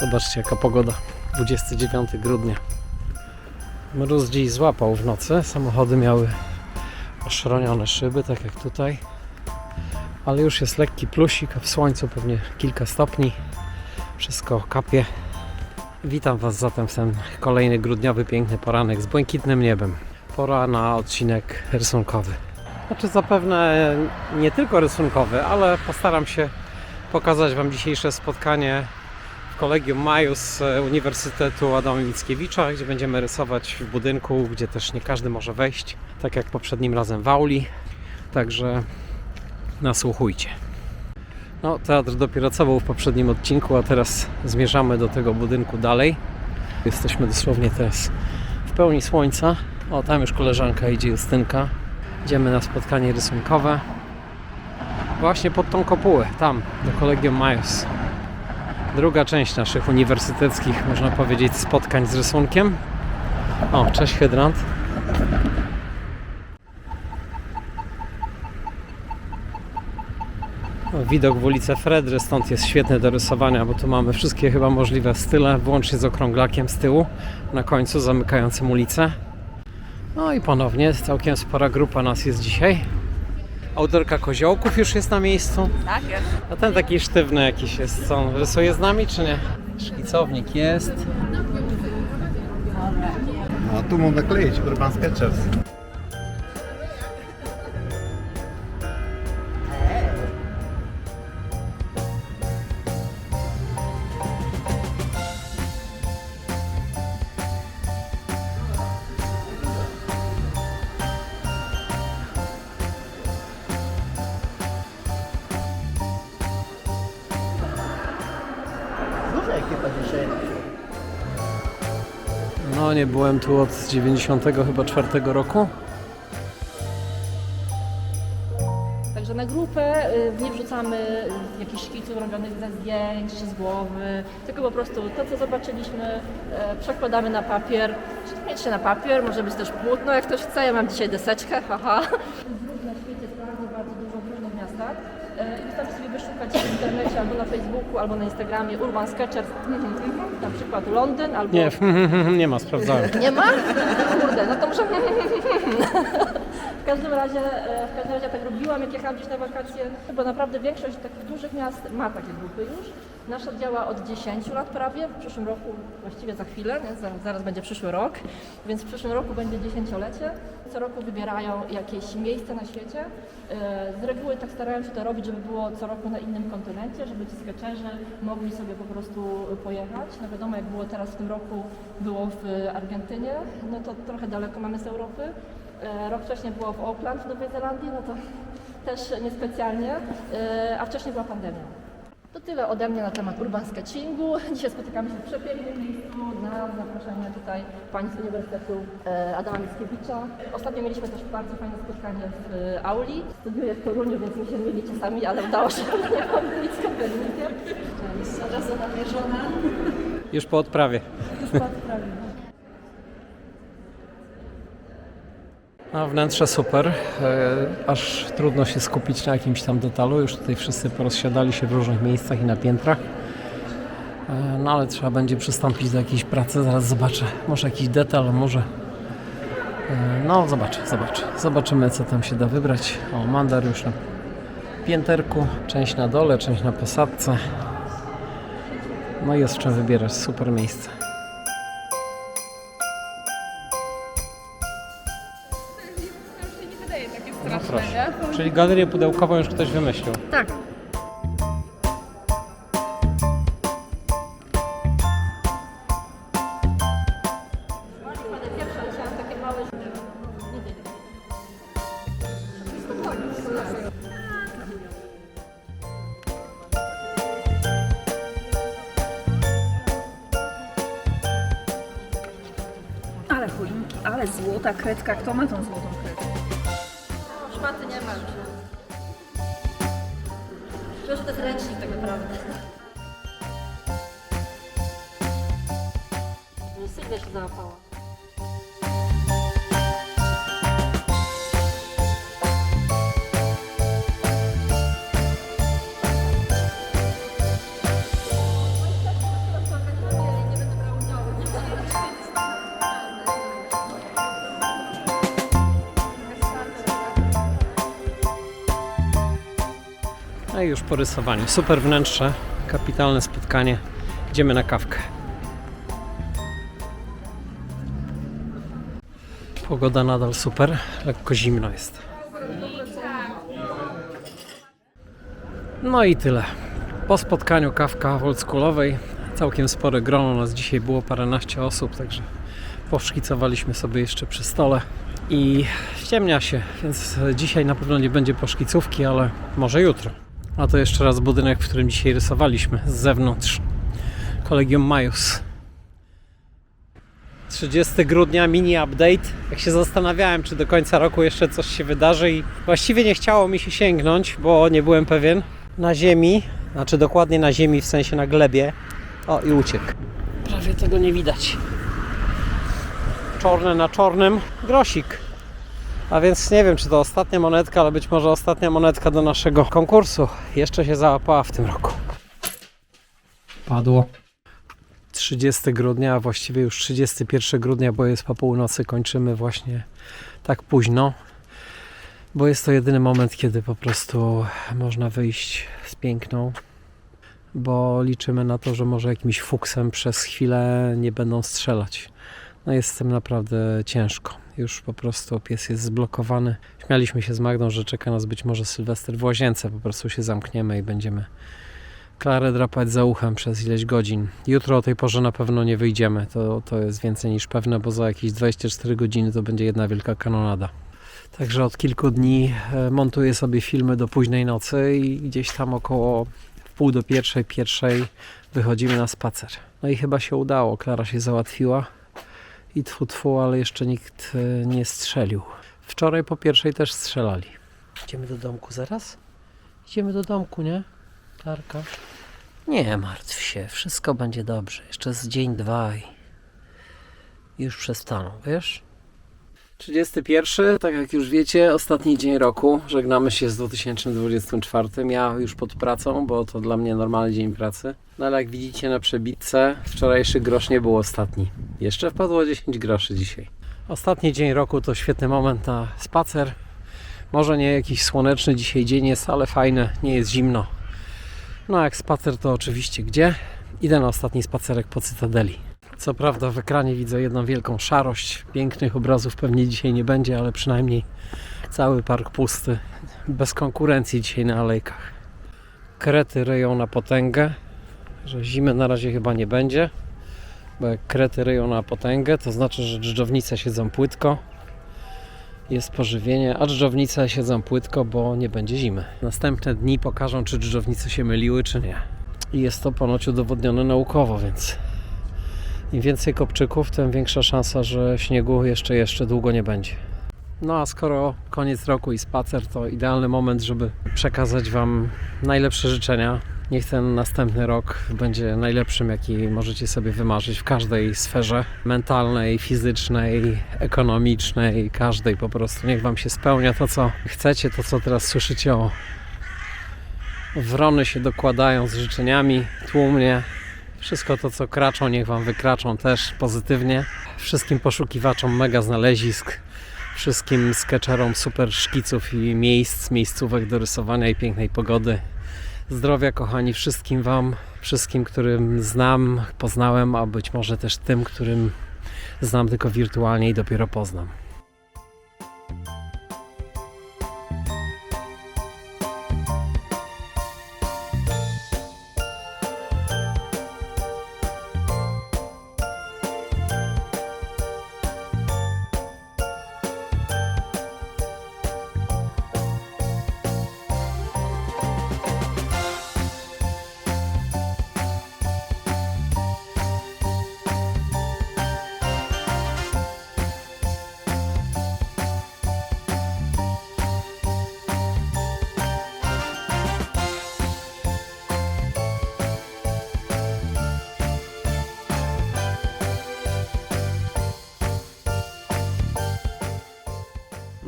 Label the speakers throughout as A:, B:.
A: Zobaczcie jaka pogoda. 29 grudnia. Mróz dziś złapał w nocy. Samochody miały oszronione szyby, tak jak tutaj. Ale już jest lekki plusik, a w słońcu pewnie kilka stopni. Wszystko kapie. Witam Was zatem w ten kolejny grudniowy piękny poranek z błękitnym niebem. Pora na odcinek rysunkowy. Znaczy zapewne nie tylko rysunkowy, ale postaram się pokazać Wam dzisiejsze spotkanie Kolegium Majus e, Uniwersytetu Adama Mickiewicza, gdzie będziemy rysować w budynku, gdzie też nie każdy może wejść, tak jak poprzednim razem w auli. Także nasłuchujcie. No, teatr dopiero co był w poprzednim odcinku, a teraz zmierzamy do tego budynku dalej. Jesteśmy dosłownie teraz w pełni słońca. O, tam już koleżanka idzie, Justynka. Idziemy na spotkanie rysunkowe. Właśnie pod tą kopułę, tam, do Kolegium Majus. Druga część naszych uniwersyteckich, można powiedzieć, spotkań z rysunkiem. O, cześć hydrant. Widok w ulicę Fredry, stąd jest świetny do rysowania, bo tu mamy wszystkie chyba możliwe style, włącznie z okrąglakiem z tyłu, na końcu zamykającym ulicę. No i ponownie całkiem spora grupa nas jest dzisiaj. Autorka koziołków już jest na miejscu.
B: Tak jest.
A: A ten taki sztywny jakiś jest, co on rysuje z nami czy nie? Szkicownik jest.
C: A tu można kleić Urban Sketchers.
A: Nie byłem tu od 90 chyba czwartego roku.
B: Także na grupę y, nie wrzucamy y, jakichś szkiców robionych ze zdjęć czy z głowy, tylko po prostu to, co zobaczyliśmy, e, przekładamy na papier. Czy na papier, może być też płótno, jak ktoś chce. Ja mam dzisiaj deseczkę, haha. Różne szkice jest bardzo, bardzo dużo w różnych miastach. E, I wystarczy sobie wyszukać albo na Facebooku, albo na Instagramie Urban Sketchers, na przykład Londyn, albo...
A: Nie, nie ma, sprawdzałem.
B: Nie ma? Kurde, no to muszę... Każdym razie, e, w każdym razie tak robiłam, jak jechałam gdzieś na wakacje, bo naprawdę większość takich dużych miast ma takie grupy już. Nasza działa od 10 lat prawie, w przyszłym roku, właściwie za chwilę, nie? Zaraz, będzie przyszły rok, więc w przyszłym roku będzie dziesięciolecie. Co roku wybierają jakieś miejsce na świecie. E, Z reguły tak starałem się to robić, żeby było co roku na innym kontynencie, żeby ci sketcherzy mogli sobie po prostu pojechać. No wiadomo, jak było teraz w tym roku, było w Argentynie, no to trochę daleko mamy z Europy. E, Rok wcześniej było w Auckland w Nowej Zelandii, no to też niespecjalnie, e, a wcześniej była pandemia. To tyle ode mnie na temat urban sketchingu. Dzisiaj spotykamy się w przepięknym miejscu na zaproszenie tutaj pani z Uniwersytetu e, Adama Mickiewicza. Ostatnio mieliśmy też bardzo fajne spotkanie w auli. Studiuję w Toruniu, więc mi się myli czasami, ale udało się mnie pomylić z kopernnikiem. Od razu namierzona.
A: Już po odprawie. A wnętrze super, e, aż trudno się skupić na jakimś tam detalu. Już tutaj wszyscy porozsiadali się w różnych miejscach i na piętrach. E, No ale trzeba będzie przystąpić do jakiejś pracy, zaraz zobaczę. Może jakiś detal, może. e, No zobaczę, zobaczę. Zobaczymy co tam się da wybrać. O, mandar już na pięterku, część na dole, część na posadce. No jest czym wybierać, super miejsce. Czyli galerię pudełkową już ktoś wymyślił.
B: Tak.
D: Ale choinki, ale złota kredka. Kto ma tą złotą kredkę?
B: Szmaty nie ma już. Wiesz, to jest ręcznik tak naprawdę. Sylwia się załapała.
A: No i już po rysowaniu. Super wnętrze, kapitalne spotkanie. Idziemy na kawkę. Pogoda nadal super, lekko zimno jest. No i tyle. Po spotkaniu kawka oldschoolowej. Całkiem spore grono nas dzisiaj było, paręnaście osób, także poszkicowaliśmy sobie jeszcze przy stole. I ściemnia się, więc dzisiaj na pewno nie będzie poszkicówki, ale może jutro. A to jeszcze raz budynek, w którym dzisiaj rysowaliśmy z zewnątrz. Kolegium Majus. 30 grudnia mini update. Jak się zastanawiałem, czy do końca roku jeszcze coś się wydarzy i właściwie nie chciało mi się sięgnąć, bo nie byłem pewien. Na ziemi, znaczy dokładnie na ziemi, w sensie na glebie. O i uciekł. Prawie tego nie widać. Czarne na czarnym grosik. A więc nie wiem, czy to ostatnia monetka, ale być może ostatnia monetka do naszego konkursu. Jeszcze się załapała w tym roku. Padło. 30 grudnia, a właściwie już 31 grudnia, bo jest po północy, kończymy właśnie tak późno, bo jest to jedyny moment, kiedy po prostu można wyjść z piękną, bo liczymy na to, że może jakimś fuksem przez chwilę nie będą strzelać. No jest z tym naprawdę ciężko. Już po prostu pies jest zblokowany. Śmialiśmy się z Magdą, że czeka nas być może Sylwester w łazience. Po prostu się zamkniemy i będziemy Klarę drapać za uchem przez ileś godzin. Jutro o tej porze na pewno nie wyjdziemy. To, to jest więcej niż pewne, bo za jakieś 24 godziny to będzie jedna wielka kanonada. Także od kilku dni e, montuję sobie filmy do późnej nocy i gdzieś tam około pół do pierwszej, pierwszej wychodzimy na spacer. No i chyba się udało. Klara się załatwiła i tfu tfu, ale jeszcze nikt e, nie strzelił. Wczoraj po pierwszej też strzelali. Idziemy do domku zaraz? Idziemy do domku, nie? Klarka? Nie martw się, wszystko będzie dobrze. Jeszcze z dzień, dwa i już przestaną, wiesz? 31, tak jak już wiecie, ostatni dzień roku. Żegnamy się z 2024. Ja już pod pracą, bo to dla mnie normalny dzień pracy. No ale jak widzicie na przebitce, wczorajszy grosz nie był ostatni. Jeszcze wpadło 10 groszy dzisiaj. Ostatni dzień roku to świetny moment na spacer. Może nie jakiś słoneczny dzisiaj dzień jest, ale fajny, nie jest zimno. No jak spacer to oczywiście gdzie? Idę na ostatni spacerek po Cytadeli. Co prawda w ekranie widzę jedną wielką szarość. Pięknych obrazów pewnie dzisiaj nie będzie, ale przynajmniej cały park pusty. Bez konkurencji dzisiaj na alejkach. Krety ryją na potęgę, że zimy na razie chyba nie będzie. Jak krety ryją na potęgę, to znaczy, że dżdżownice siedzą płytko. Jest pożywienie, a dżdżownice siedzą płytko, bo nie będzie zimy. Następne dni pokażą, czy dżdżownice się myliły, czy nie. I jest to ponoć udowodnione naukowo, więc im więcej kopczyków, tym większa szansa, że śniegu jeszcze, jeszcze długo nie będzie. No a skoro koniec roku i spacer, to idealny moment, żeby przekazać Wam najlepsze życzenia. Niech ten następny rok będzie najlepszym, jaki możecie sobie wymarzyć w każdej sferze mentalnej, fizycznej, ekonomicznej, każdej po prostu. Niech Wam się spełnia to, co chcecie, to, co teraz słyszycie o wrony się dokładają z życzeniami tłumnie. Wszystko to, co kraczą, niech Wam wykraczą też pozytywnie. Wszystkim poszukiwaczom mega znalezisk, wszystkim sketcherom super szkiców i miejsc, miejscówek do rysowania i pięknej pogody. Zdrowia, kochani, wszystkim Wam, wszystkim, którym znam, poznałem, a być może też tym, którym znam tylko wirtualnie i dopiero poznam.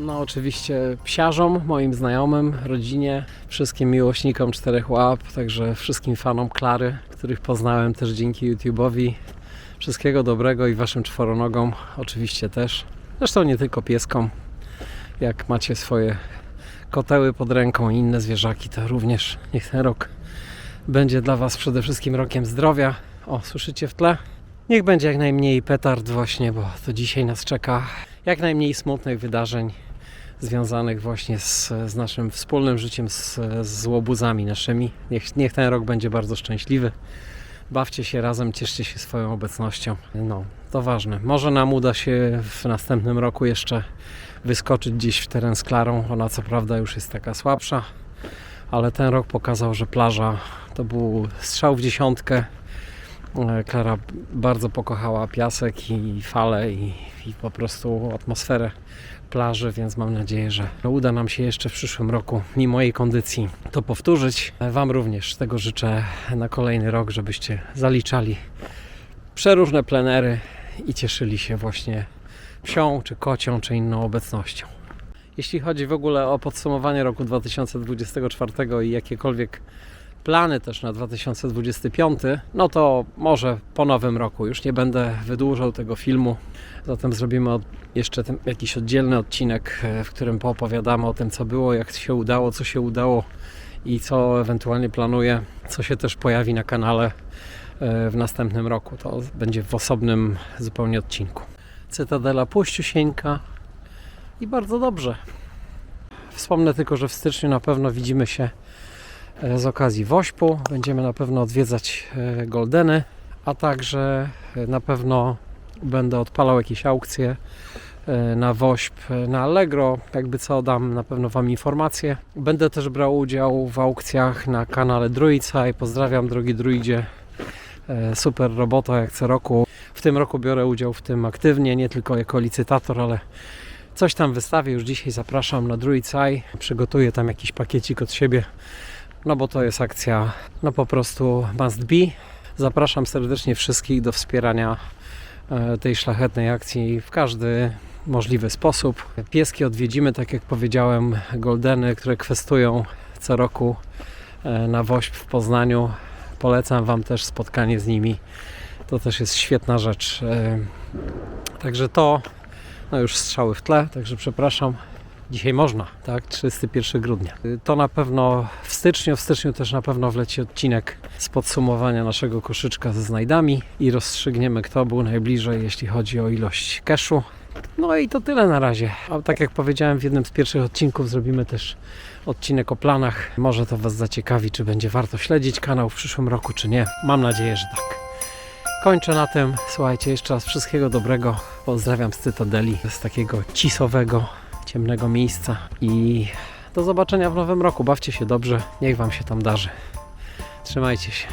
A: No oczywiście psiarzom, moim znajomym, rodzinie, wszystkim miłośnikom czterech łap, także wszystkim fanom Klary, których poznałem też dzięki YouTube'owi. Wszystkiego dobrego i waszym czworonogom oczywiście też. Zresztą nie tylko pieskom. Jak macie swoje koteły pod ręką i inne zwierzaki, to również niech ten rok będzie dla Was przede wszystkim rokiem zdrowia. O, słyszycie w tle? Niech będzie jak najmniej petard właśnie, bo to dzisiaj nas czeka jak najmniej smutnych wydarzeń związanych właśnie z, z naszym wspólnym życiem, z, z łobuzami naszymi. Niech, niech ten rok będzie bardzo szczęśliwy. Bawcie się razem, cieszcie się swoją obecnością. No, to ważne. Może nam uda się w następnym roku jeszcze wyskoczyć gdzieś w teren z Klarą. Ona co prawda już jest taka słabsza, ale ten rok pokazał, że plaża to był strzał w dziesiątkę. E, Klara bardzo pokochała piasek i fale i, i po prostu atmosferę plaży, więc mam nadzieję, że uda nam się jeszcze w przyszłym roku, mimo jej kondycji, to powtórzyć. Wam również tego życzę na kolejny rok, żebyście zaliczali przeróżne plenery i cieszyli się właśnie psią, czy kocią, czy inną obecnością. Jeśli chodzi w ogóle o podsumowanie roku 2024 i jakiekolwiek plany też na 2025, no to może po nowym roku. Już nie będę wydłużał tego filmu. Zatem zrobimy jeszcze jakiś oddzielny odcinek, e, w którym poopowiadamy o tym, co było, jak się udało, co się udało i co ewentualnie planuję, co się też pojawi na kanale e, w następnym roku. To będzie w osobnym zupełnie odcinku. Cytadela Puściusieńka i bardzo dobrze. Wspomnę tylko, że w styczniu na pewno widzimy się z okazji Wośpu. Będziemy na pewno odwiedzać e, Goldeny, a także e, na pewno będę odpalał jakieś aukcje e, na Wośp, e, na Allegro. Jakby co, dam na pewno Wam informacje. Będę też brał udział w aukcjach na kanale Druidsa i pozdrawiam drogi druidzie. E, Super robota jak co roku. W tym roku biorę udział w tym aktywnie, nie tylko jako licytator, ale coś tam wystawię. Już dzisiaj zapraszam na Druid's Eye. Przygotuję tam jakiś pakiecik od siebie, no bo to jest akcja no po prostu must be. Zapraszam serdecznie wszystkich do wspierania e, tej szlachetnej akcji w każdy możliwy sposób. Pieski odwiedzimy, tak jak powiedziałem, Goldeny, które kwestują co roku e, na Wośp w Poznaniu. Polecam Wam też spotkanie z nimi. To też jest świetna rzecz. E, Także to, no już strzały w tle, także przepraszam. Dzisiaj można, tak? 31 grudnia. To na pewno w styczniu, w styczniu też na pewno wleci odcinek z podsumowania naszego koszyczka ze znajdami i rozstrzygniemy, kto był najbliżej, jeśli chodzi o ilość cashu. No i to tyle na razie. A tak jak powiedziałem w jednym z pierwszych odcinków, zrobimy też odcinek o planach. Może to Was zaciekawi, czy będzie warto śledzić kanał w przyszłym roku, czy nie. Mam nadzieję, że tak. Kończę na tym. Słuchajcie, jeszcze raz wszystkiego dobrego. Pozdrawiam z Cytadeli, z takiego cisowego, ciemnego miejsca i do zobaczenia w nowym roku. Bawcie się dobrze, niech Wam się tam darzy. Trzymajcie się.